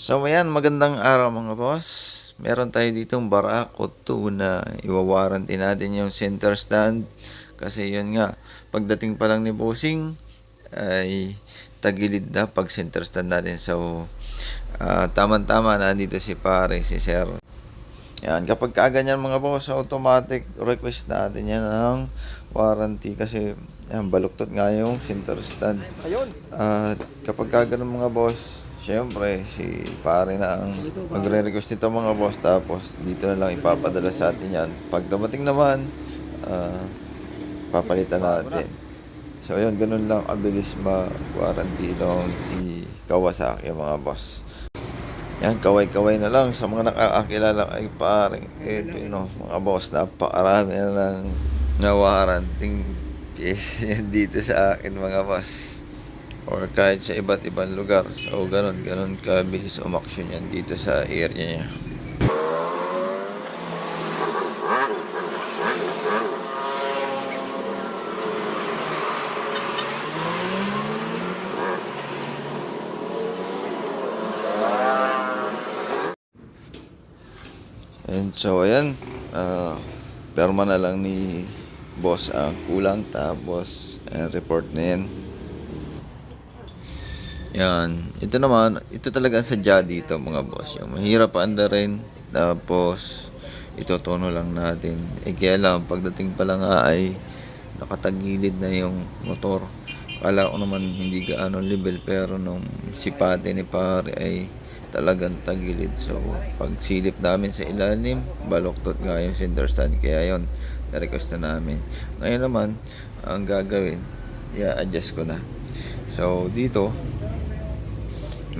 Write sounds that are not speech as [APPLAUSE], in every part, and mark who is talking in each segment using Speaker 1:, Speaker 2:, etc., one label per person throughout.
Speaker 1: So ayan, magandang araw mga boss. Meron tayo ditong Barako 2 na iwawaranty natin yung center stand. Kasi yun nga, pagdating pa lang ni Bossing, ay tagilid na pag center stand natin. So, ah, tama-tama na dito si pare, si sir. Yan, kapag kaganyan mga boss, automatic request natin yan ng warranty kasi yan, baluktot nga yung center stand.
Speaker 2: Ayun.
Speaker 1: At kapag kagano'n mga boss, syempre si pare na ang magre-request nito mga boss tapos dito na lang ipapadala sa atin yan. Pag dumating naman, ah, papalitan natin. So ayun, ganun lang abilis ma-warranty itong si Kawasaki mga boss. Yan, kaway-kaway na lang sa mga nakakakilala kay pare. Ito yun, oh, mga boss, napakarami na lang nawaranting yan [LAUGHS] dito sa akin mga boss. Or kahit sa iba't ibang lugar. So, ganun, ganun kabilis umaksyon yan dito sa area niya. And so, ayan. ah perma na lang ni boss ang kulang. Tapos, ayan, report na yan. Yan. Ito naman, ito talaga ang sadya dito mga boss. Yung mahirap anda rin. Tapos, itotono lang natin. Eh kaya lang, pagdating pa lang nga ay nakatagilid na yung motor. Kala ko naman hindi gaano level pero nung sipate ni pare ay talagang tagilid. So, pag silip namin sa ilalim, baloktot nga yung center stand. Kaya yon na-request na namin. Ngayon naman, ang gagawin, i-adjust ko na. So, dito,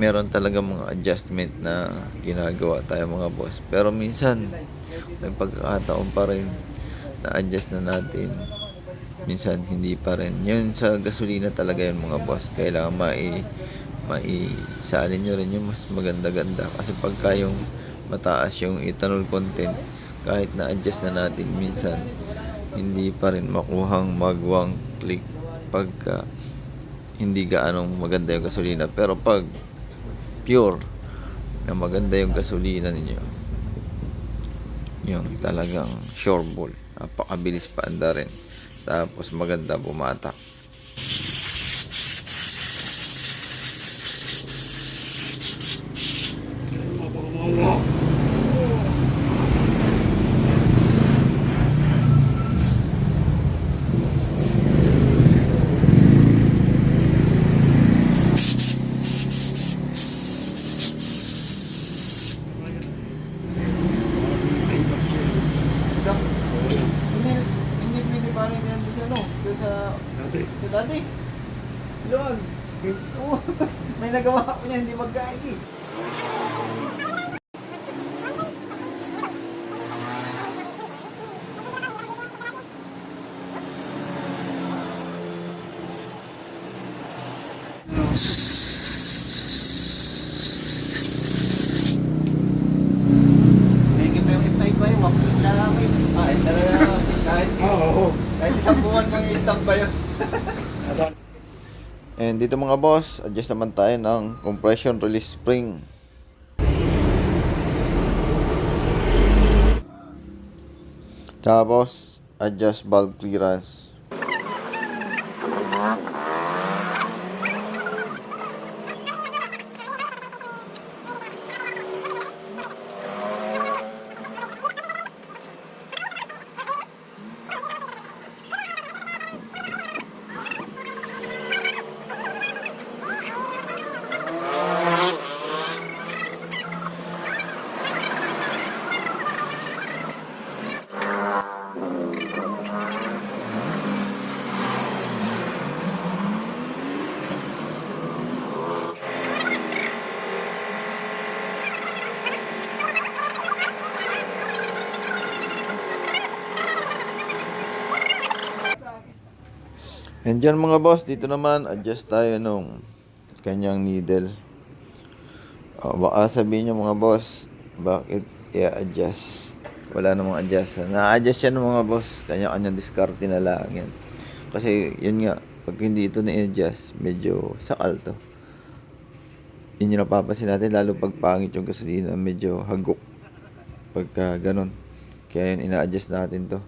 Speaker 1: meron talaga mga adjustment na ginagawa tayo mga boss. Pero minsan, may pagkakataon pa rin na adjust na natin. Minsan, hindi pa rin. Yun sa gasolina talaga yun mga boss. Kailangan mai maisalin nyo rin yung mas maganda-ganda. Kasi pagka yung mataas yung ethanol content, kahit na-adjust na natin minsan, hindi pa rin makuhang magwang click pagka hindi gaanong maganda yung gasolina. Pero pag pure na maganda yung gasolina ninyo. Yung talagang sure ball napakabilis pa anda rin tapos maganda bumatak. Hindi hindi pwede pa rin yan sa ano sa
Speaker 2: Dati.
Speaker 1: Luwag. Oo. May nagawa ko niya, hindi magkain eh.
Speaker 2: Higit na yung ipay pa yung wapit na namin.
Speaker 1: Kahit talaga, kahit,
Speaker 2: Oo.
Speaker 1: kahit isang buwan mang i-stamp ba yun. And dito mga boss, adjust naman tayo ng compression release spring. Tapos, adjust valve clearance. And dyan mga boss, dito naman, adjust tayo nung kanyang needle. O, baka sabihin nyo mga boss, bakit i-adjust? Wala namang adjust. Na-adjust yan mga boss, kanya-kanya diskarte na lang yan. Kasi yun nga, pag hindi ito na-adjust, medyo sakal to. Yun yung napapansin natin, lalo pag pangit yung gasolina, medyo hagok. Pagka ganun. Kaya yun, ina-adjust natin to.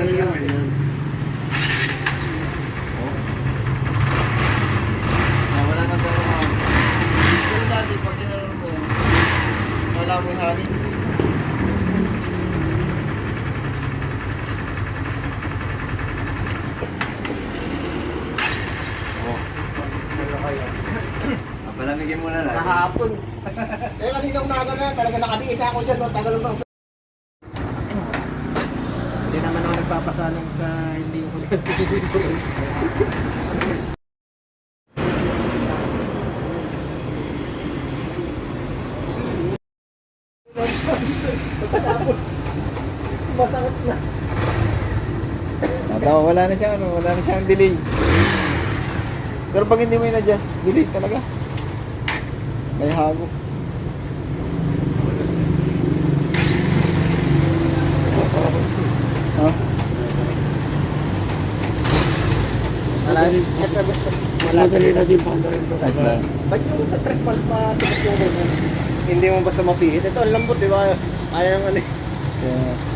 Speaker 1: Ah, wala nang pero mga... Dati, pag ginanon mo, yung.
Speaker 2: Ano kaya?
Speaker 1: Palamigin mo na lang.
Speaker 2: Kahapon. [LAUGHS] eh, kanina umaga na, talaga nakadiin ako dyan, no? tagal na. Hindi naman ako nagpapasalang sa hindi ko [LAUGHS] Masakit na.
Speaker 1: Ah, tama, wala na siyang ano, wala na siyang delay. Pero pag hindi mo in-adjust, delay talaga. May hago. Ha?
Speaker 2: Wala, at na basta. Wala
Speaker 3: Madali na din panda rin.
Speaker 1: Nice lang.
Speaker 2: Ba't yung sa tres pal pa tigas mo mo? Hindi mo basta mapihit. Ito, ang lambot, di ba? Ayaw ang ano. eh.
Speaker 1: Yeah.